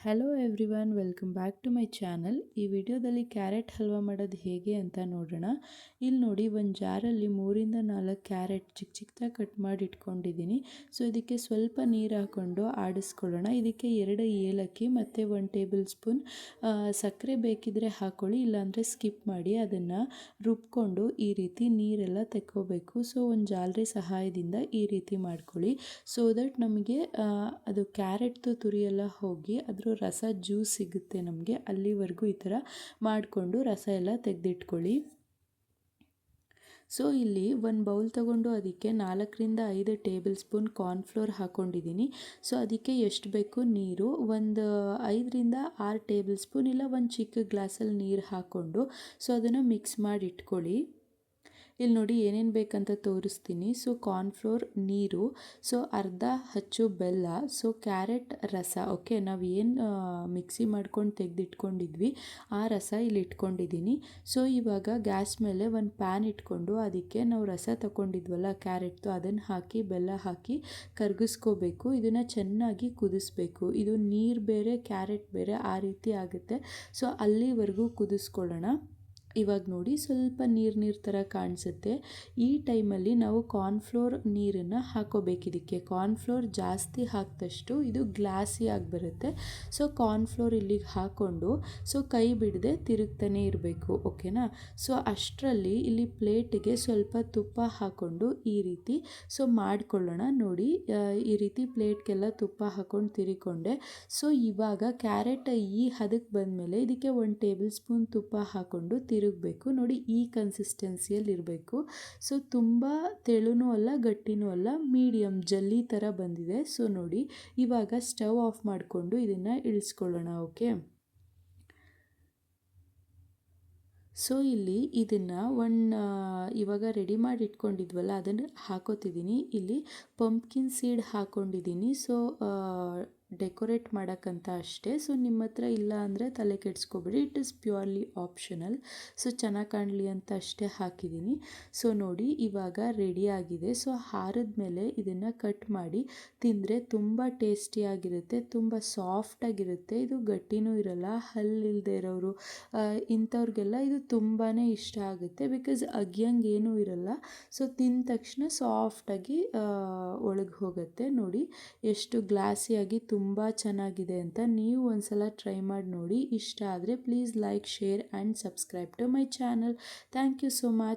Hello everyone welcome back to my channel ಈ ವಿಡಿಯೋದಲ್ಲಿ carrot halwa ಮಾಡೋದು ಹೇಗೆ ಅಂತ ನೋಡೋಣ. ಇಲ್ಲಿ ನೋಡಿ, ಒಂದು ಜಾರಲ್ಲಿ ಮೂರಿಂದ ನಾಲ್ಕು ಕ್ಯಾರೆಟ್ ಚಿಕ್ಕ ಚಿಕ್ಕದಾಗಿ ಕಟ್ ಮಾಡಿ ಇಟ್ಕೊಂಡಿದ್ದೀನಿ. ಸೊ ಇದಕ್ಕೆ ಸ್ವಲ್ಪ ನೀರು ಹಾಕ್ಕೊಂಡು ಆಡಿಸ್ಕೊಳ್ಳೋಣ. ಇದಕ್ಕೆ ಎರಡು ಏಲಕ್ಕಿ ಮತ್ತು ಒಂದು ಟೇಬಲ್ ಸ್ಪೂನ್ ಸಕ್ಕರೆ ಬೇಕಿದ್ರೆ ಹಾಕ್ಕೊಳ್ಳಿ ಇಲ್ಲಾಂದರೆ ಸ್ಕಿಪ್ ಮಾಡಿ ಅದನ್ನು ರುಬ್ಕೊಂಡು ಈ ರೀತಿ ನೀರೆಲ್ಲ ತೆಕ್ಕೋಬೇಕು. ಸೊ ಒಂದು ಜಾಲರಿ ಸಹಾಯದಿಂದ ಈ ರೀತಿ ಮಾಡ್ಕೊಳ್ಳಿ. ಸೊ ದಟ್ ನಮಗೆ ಅದು ಕ್ಯಾರೆಟ್ದು ತುರಿಯೆಲ್ಲ ಹೋಗಿ ಅದ್ರ ರಸ ಜ್ಯೂಸ್ ಸಿಗುತ್ತೆ ನಮಗೆ, ಅಲ್ಲಿವರೆಗೂ ಈ ಥರ ಮಾಡಿಕೊಂಡು ರಸ ಎಲ್ಲ ತೆಗೆದಿಟ್ಕೊಳ್ಳಿ. ಸೊ ಇಲ್ಲಿ ಒಂದು ಬೌಲ್ ತಗೊಂಡು ಅದಕ್ಕೆ ನಾಲ್ಕರಿಂದ ಐದು ಟೇಬಲ್ ಸ್ಪೂನ್ ಕಾರ್ನ್ಫ್ಲೋರ್ ಹಾಕ್ಕೊಂಡಿದ್ದೀನಿ ಸೊ ಅದಕ್ಕೆ ಎಷ್ಟು ಬೇಕು ನೀರು? ಒಂದು ಐದರಿಂದ ಆರು ಟೇಬಲ್ ಸ್ಪೂನ್ ಇಲ್ಲ, ಒಂದು ಚಿಕ್ಕ ಗ್ಲಾಸಲ್ಲಿ ನೀರು ಹಾಕ್ಕೊಂಡು ಸೊ ಅದನ್ನು ಮಿಕ್ಸ್ ಮಾಡಿ ಇಟ್ಕೊಳ್ಳಿ. ಇಲ್ಲಿ ನೋಡಿ ಏನೇನು ಬೇಕಂತ ತೋರಿಸ್ತೀನಿ. ಸೊ ಕಾರ್ನ್ಫ್ಲೋರ್ ನೀರು ಸೊ ಅರ್ಧ ಹಚ್ಚು ಬೆಲ್ಲ ಸೊ ಕ್ಯಾರೆಟ್ ರಸ ಓಕೆ ನಾವು ಏನು ಮಿಕ್ಸಿ ಮಾಡ್ಕೊಂಡು ತೆಗೆದಿಟ್ಕೊಂಡಿದ್ವಿ, ಆ ರಸ ಇಲ್ಲಿ ಇಟ್ಕೊಂಡಿದ್ದೀನಿ ಸೊ ಇವಾಗ ಗ್ಯಾಸ್ ಮೇಲೆ ಒಂದು ಪ್ಯಾನ್ ಇಟ್ಕೊಂಡು ಅದಕ್ಕೆ ನಾವು ರಸ ತಗೊಂಡಿದ್ವಲ್ಲ ಕ್ಯಾರೆಟ್ದು ಅದನ್ನು ಹಾಕಿ, ಬೆಲ್ಲ ಹಾಕಿ ಕರಗಿಸ್ಕೋಬೇಕು. ಇದನ್ನು ಚೆನ್ನಾಗಿ ಕುದಿಸ್ಬೇಕು. ಇದು ನೀರು ಬೇರೆ ಕ್ಯಾರೆಟ್ ಬೇರೆ ಆ ರೀತಿ ಆಗುತ್ತೆ. ಸೊ ಅಲ್ಲಿವರೆಗೂ ಕುದಿಸ್ಕೊಳ್ಳೋಣ. ಇವಾಗ ನೋಡಿ ಸ್ವಲ್ಪ ನೀರು ನೀರು ಥರ ಕಾಣಿಸುತ್ತೆ. ಈ ಟೈಮಲ್ಲಿ ನಾವು ಕಾರ್ನ್ಫ್ಲೋರ್ ನೀರನ್ನು ಹಾಕೋಬೇಕಿದಕ್ಕೆ ಕಾರ್ನ್ಫ್ಲೋರ್ ಜಾಸ್ತಿ ಹಾಕಿದಷ್ಟು ಇದು ಗ್ಲಾಸಿ ಆಗಿ ಬರುತ್ತೆ ಸೊ ಕಾರ್ನ್ಫ್ಲೋರ್ ಇಲ್ಲಿಗೆ ಹಾಕ್ಕೊಂಡು ಸೊ ಕೈ ಬಿಡದೆ ತಿರುಗ್ತಾನೆ ಇರಬೇಕು ಓಕೆನಾ ಸೊ ಅಷ್ಟರಲ್ಲಿ ಇಲ್ಲಿ ಪ್ಲೇಟಿಗೆ ಸ್ವಲ್ಪ ತುಪ್ಪ ಹಾಕ್ಕೊಂಡು ಈ ರೀತಿ ಸೊ ಮಾಡಿಕೊಳ್ಳೋಣ ನೋಡಿ. ಈ ರೀತಿ ಪ್ಲೇಟ್ಗೆಲ್ಲ ತುಪ್ಪ ಹಾಕ್ಕೊಂಡು ತಿರುಕೊಂಡೆ ಸೊ ಇವಾಗ ಕ್ಯಾರೆಟ್ ಈ ಹದಕ್ಕೆ ಬಂದಮೇಲೆ ಇದಕ್ಕೆ ಒಂದು ಟೇಬಲ್ ಸ್ಪೂನ್ ತುಪ್ಪ ಹಾಕ್ಕೊಂಡು ತಿರುಗಬೇಕು. ನೋಡಿ, ಈ ಕನ್ಸಿಸ್ಟೆನ್ಸಿಯಲ್ಲಿ ಇರಬೇಕು. ಸೊ ತುಂಬ ತೆಳುನೂ ಅಲ್ಲ, ಗಟ್ಟಿನೂ ಅಲ್ಲ ಮೀಡಿಯಮ್ ಜಲ್ಲಿ ಥರ ಬಂದಿದೆ. ಸೊ ನೋಡಿ, ಇವಾಗ ಸ್ಟವ್ ಆಫ್ ಮಾಡಿಕೊಂಡು ಇದನ್ನು ಇಳಿಸ್ಕೊಳ್ಳೋಣ ಓಕೆ ಸೊ ಇಲ್ಲಿ ಇದನ್ನು ಒನ್ ಇವಾಗ ರೆಡಿ ಮಾಡಿ ಇಟ್ಕೊಂಡಿದ್ವಲ್ಲ, ಅದನ್ನು ಹಾಕೋತಿದ್ದೀನಿ. ಇಲ್ಲಿ ಪಂಪ್ಕಿನ್ ಸೀಡ್ ಹಾಕ್ಕೊಂಡಿದ್ದೀನಿ ಸೊ ಡೆಕೋರೇಟ್ ಮಾಡೋಕ್ಕಂತ ಅಷ್ಟೇ. ಸೊ, ನಿಮ್ಮ ಹತ್ರ ಇಲ್ಲ ಅಂದರೆ ತಲೆ ಕೆಡಿಸ್ಕೊಬೇಡಿ. It is purely optional so, ಚೆನ್ನಾಗಿ ಕಾಣಲಿ ಅಂತ ಅಷ್ಟೇ ಹಾಕಿದ್ದೀನಿ. ಸೊ, ನೋಡಿ, ಇವಾಗ ರೆಡಿ ಆಗಿದೆ. ಸೊ, ಹಾರದ ಮೇಲೆ ಇದನ್ನು ಕಟ್ ಮಾಡಿ ತಿಂದರೆ ತುಂಬ ಟೇಸ್ಟಿಯಾಗಿರುತ್ತೆ ತುಂಬ ಸಾಫ್ಟಾಗಿರುತ್ತೆ ಇದು ಗಟ್ಟಿನೂ ಇರಲ್ಲ ಹಲ್ಲಿಲ್ಲದೆ ಇರೋರು ಇಂಥವ್ರಿಗೆಲ್ಲ ಇದು ತುಂಬಾ ಇಷ್ಟ ಆಗುತ್ತೆ. ಬಿಕಾಸ್ ಅಗಿಯಂಗೆ ಏನೂ ಇರಲ್ಲ. ಸೊ, ತಿಂದ ತಕ್ಷಣ ಸಾಫ್ಟಾಗಿ ಒಳಗೆ ಹೋಗುತ್ತೆ. ನೋಡಿ, ಎಷ್ಟು ಗ್ಲಾಸಿಯಾಗಿ ತುಂಬ ಚೆನ್ನಾಗಿದೆ ಅಂತ ನೀವು ಒಂದ್ಸಲ ಟ್ರೈ ಮಾಡಿ ನೋಡಿ. ಇಷ್ಟ ಆದರೆ please like share and subscribe to my channel thank you so much